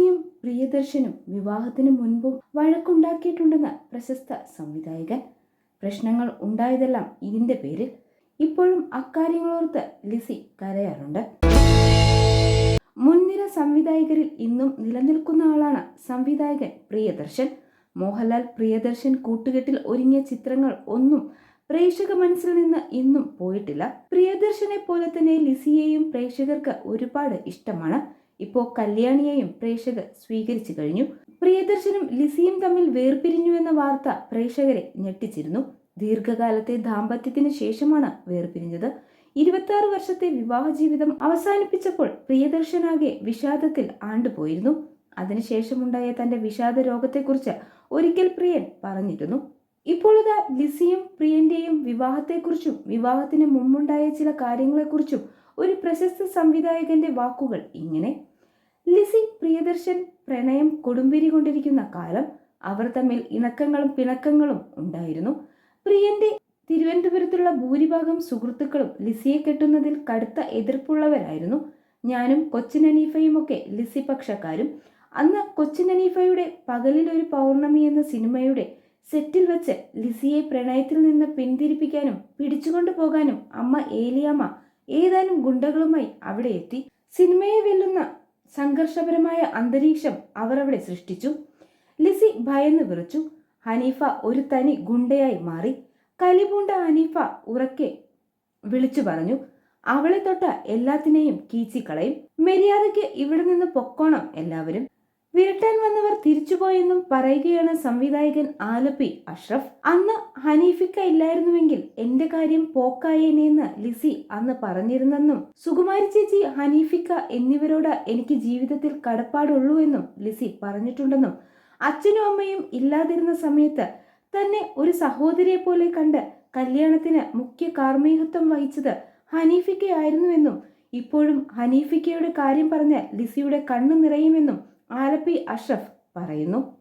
ലിസിയും പ്രിയദർശനും വിവാഹത്തിന് മുൻപും വഴക്കുണ്ടാക്കിയിട്ടുണ്ടെന്ന് പ്രശസ്ത സംവിധായകൻ. പ്രശ്നങ്ങൾ ഉണ്ടായതെല്ലാം ഇതിന്റെ പേരിൽ ഇപ്പോഴും അക്കാര്യങ്ങളോർത്ത് ലിസി കരയാറുണ്ട്. മുൻനിര സംവിധായകരിൽ ഇന്നും നിലനിൽക്കുന്ന ആളാണ് സംവിധായകൻ പ്രിയദർശൻ. മോഹൻലാൽ പ്രിയദർശൻ കൂട്ടുകെട്ടിൽ ഒരുങ്ങിയ ചിത്രങ്ങൾ ഒന്നും പ്രേക്ഷക മനസ്സിൽ നിന്ന് ഇന്നും പോയിട്ടില്ല. പ്രിയദർശനെ പോലെ തന്നെ ലിസിയെയും പ്രേക്ഷകർക്ക് ഒരുപാട് ഇഷ്ടമാണ്. ഇപ്പോൾ കല്യാണിയെയും പ്രേക്ഷകർ സ്വീകരിച്ചു കഴിഞ്ഞു. പ്രിയദർശനും ലിസിയും തമ്മിൽ വേർപിരിഞ്ഞു എന്ന വാർത്ത പ്രേക്ഷകരെ ഞെട്ടിച്ചിരുന്നു. ദീർഘകാലത്തെ ദാമ്പത്യത്തിന് ശേഷമാണ് വേർപിരിഞ്ഞത്. ഇരുപത്തി ആറ് വർഷത്തെ വിവാഹ ജീവിതം അവസാനിപ്പിച്ചപ്പോൾ പ്രിയദർശനാകെ വിഷാദത്തിൽ ആണ്ടുപോയിരുന്നു. അതിനുശേഷമുണ്ടായ തന്റെ വിഷാദ രോഗത്തെക്കുറിച്ച് ഒരിക്കൽ പ്രിയൻ പറഞ്ഞിരുന്നു. ഇപ്പോൾ ലിസിയും പ്രിയന്റെയും വിവാഹത്തെക്കുറിച്ചും വിവാഹത്തിന് മുമ്പുണ്ടായ ചില കാര്യങ്ങളെക്കുറിച്ചും ഒരു പ്രശസ്ത സംവിധായകന്റെ വാക്കുകൾ ഇങ്ങനെ. ലിസി പ്രിയദർശൻ പ്രണയം കൊടുമ്പിരി കൊണ്ടിരിക്കുന്ന കാലം അവർ തമ്മിൽ ഇണക്കങ്ങളും പിണക്കങ്ങളും ഉണ്ടായിരുന്നു. പ്രിയന്റെ തിരുവനന്തപുരത്തുള്ള ഭൂരിഭാഗം സുഹൃത്തുക്കളും ലിസിയെ കെട്ടുന്നതിൽ കടുത്ത എതിർപ്പുള്ളവരായിരുന്നു. ഞാനും കൊച്ചിൻ അനീഫയും ഒക്കെ ലിസി പക്ഷക്കാരും. അന്ന് കൊച്ചിൻ അനീഫയുടെ ഒരു പൗർണമി എന്ന സിനിമയുടെ സെറ്റിൽ വെച്ച് ലിസിയെ പ്രണയത്തിൽ നിന്ന് പിന്തിരിപ്പിക്കാനും പിടിച്ചുകൊണ്ടു പോകാനും അമ്മ ഏലിയമ്മ ഏതാനും ഗുണ്ടകളുമായി അവിടെ എത്തി. സിനിമയെ വെല്ലുന്ന സംഘർഷപരമായ അന്തരീക്ഷം അവർ അവിടെ സൃഷ്ടിച്ചു. ലിസി ഭയന്ന് വിറച്ചു. ഹനീഫ ഒരു തനി ഗുണ്ടയായി മാറി. കലിപൂണ്ട ഹനീഫ ഉറക്കെ വിളിച്ചു പറഞ്ഞു അവളെ തൊട്ട എല്ലാത്തിനെയും കീച്ചിക്കളയും. മര്യാദയ്ക്ക് ഇവിടെ നിന്ന് പൊക്കോണം എല്ലാവരും. വിരട്ടാൻ വന്നവർ തിരിച്ചുപോയെന്നും പറയുകയാണ് സംവിധായകൻ ആലപ്പി അഷ്റഫ്. അന്ന് ഹനീഫിക്ക ഇല്ലായിരുന്നുവെങ്കിൽ എന്റെ കാര്യം പോക്കായേനെന്ന് ലിസി അന്ന് പറഞ്ഞിരുന്നെന്നും സുകുമാരി ചേച്ചി ഹനീഫിക്ക എന്നിവരോട് എനിക്ക് ജീവിതത്തിൽ കടപ്പാടുള്ളൂ എന്നും ലിസി പറഞ്ഞിട്ടുണ്ടെന്നും അച്ഛനും അമ്മയും ഇല്ലാതിരുന്ന സമയത്ത് തന്നെ ഒരു സഹോദരിയെ പോലെ കണ്ട് കല്യാണത്തിന് മുഖ്യ കാർമ്മികത്വം വഹിച്ചത് ഹനീഫിക്കയായിരുന്നുവെന്നും ഇപ്പോഴും ഹനീഫിക്കയുടെ കാര്യം പറഞ്ഞ് ലിസിയുടെ കണ്ണു നിറയുമെന്നും ആലപ്പി അഷ്റഫ് പറയുന്നു.